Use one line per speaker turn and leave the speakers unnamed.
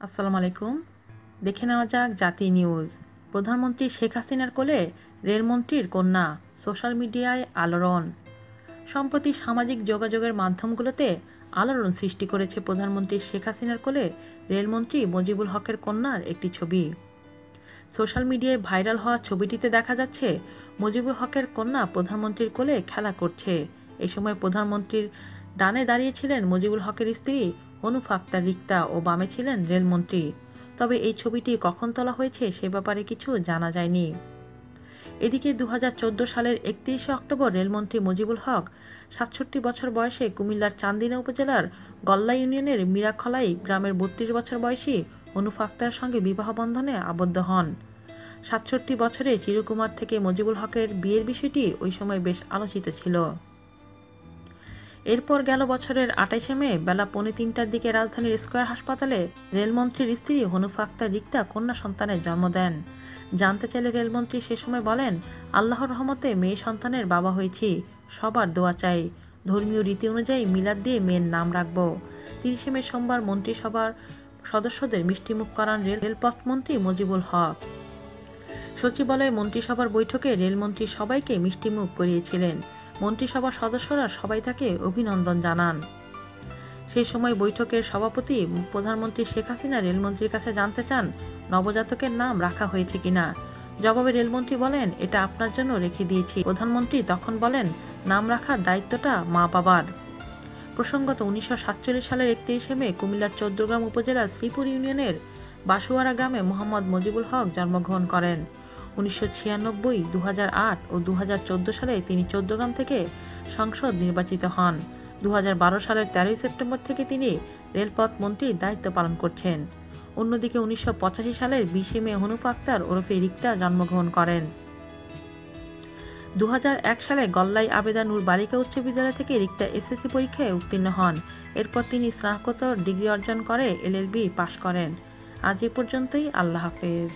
আসসালামু আলাইকুম। দেখে নেওয়া যাক জাতি নিউজ। প্রধানমন্ত্রী শেখ হাসিনার কোলে রেলমন্ত্রীর কন্যা, সোশ্যাল মিডিয়ায় আলোড়ন। সম্প্রতি সামাজিক যোগাযোগের মাধ্যমগুলোতে আলোড়ন সৃষ্টি করেছে প্রধানমন্ত্রী শেখ হাসিনার কোলে রেলমন্ত্রী মজিবুল হকের কন্যার একটি ছবি। সোশ্যাল মিডিয়ায় ভাইরাল হওয়া ছবিটিতে দেখা যাচ্ছে, মজিবুল হকের কন্যা প্রধানমন্ত্রীর কোলে খেলা করছে। এ সময় প্রধানমন্ত্রীর ডানে দাঁড়িয়েছিলেন মজিবুল হকের স্ত্রী অনুফ আক্তার রিক্তা ও বামে ছিলেন রেলমন্ত্রী। তবে এই ছবিটি কখন তোলা হয়েছে সে ব্যাপারে কিছু জানা যায়নি। এদিকে দু হাজার চোদ্দ সালের একত্রিশে অক্টোবর রেলমন্ত্রী মুজিবুল হক সাতষট্টি বছর বয়সে কুমিল্লার চান্দিনা উপজেলার গল্লা ইউনিয়নের মিরাখলাই গ্রামের বত্রিশ বছর বয়সী অনুফ আক্তারের সঙ্গে বিবাহ বন্ধনে আবদ্ধ হন। সাতষট্টি বছরে চিরকুমার থেকে মজিবুল হকের বিয়ের বিষয়টি ওই সময় বেশ আলোচিত ছিল। এরপর গেল বছরের আটাইশে মে, বেলা পৌনে তিনটার দিকে রাজধানীর স্কয়ার হাসপাতালে রেলমন্ত্রীর স্ত্রী হনুফা আক্তার রিক্তা কন্যা সন্তানের জন্ম দেন। জানতে চাইলে রেলমন্ত্রী সে সময় বলেন, আল্লাহর রহমতে মেয়ে সন্তানের বাবা হয়েছি, সবার দোয়া চাই। ধর্মীয় রীতি অনুযায়ী মিলাদ দিয়ে মেয়ের নাম রাখব। তিরিশে মে সোমবার মন্ত্রিসভার সদস্যদের মিষ্টিমুখ করান রেলপথ মন্ত্রী মুজিবুল হক। সচিবালয়ে মন্ত্রিসভার বৈঠকে রেলমন্ত্রী সবাইকে মিষ্টিমুখ করিয়েছিলেন। মন্ত্রিসভার সদস্যরা সবাই তাকে অভিনন্দন জানান। সেই সময় বৈঠকের সভাপতি প্রধানমন্ত্রী শেখ হাসিনা রেলমন্ত্রীর কাছে জানতে চান, নবজাতকের নাম রাখা হয়েছে কিনা। জবাবে রেলমন্ত্রী বলেন, এটা আপনার জন্য রেখে দিয়েছি। প্রধানমন্ত্রী তখন বলেন, নাম রাখার দায়িত্বটা মা বাবার। প্রসঙ্গত, উনিশশো সাতচল্লিশ সালের একত্রিশে মে, কুমিল্লার চৌদ্দগ্রাম উপজেলার শ্রীপুর ইউনিয়নের বাসুয়ারা গ্রামে মোহাম্মদ মজিবুল হক জন্মগ্রহণ করেন। উনিশশো ছিয়ানব্বই দু ও দু হাজার চোদ্দ সালে তিনি চৌদ্দগ্রাম থেকে সংসদ নির্বাচিত হন। দু হাজার বারো সালের তেরোই সেপ্টেম্বর থেকে তিনি রেলপথ মন্ত্রীর দায়িত্ব পালন করছেন। অন্যদিকে উনিশশো পঁচাশি সালের বিশে মে হনুফ আক্তার ওরফে রিক্তা জন্মগ্রহণ করেন। দু হাজার এক সালে গল্লাই আবেদানুর বালিকা উচ্চ বিদ্যালয় থেকে রিক্তা এসএসসি পরীক্ষায় উত্তীর্ণ হন। এরপর তিনি স্নাতকোত্তর ডিগ্রি অর্জন করে এলএলবি পাশ করেন। আজ এ পর্যন্তই, আল্লাহ হাফেজ।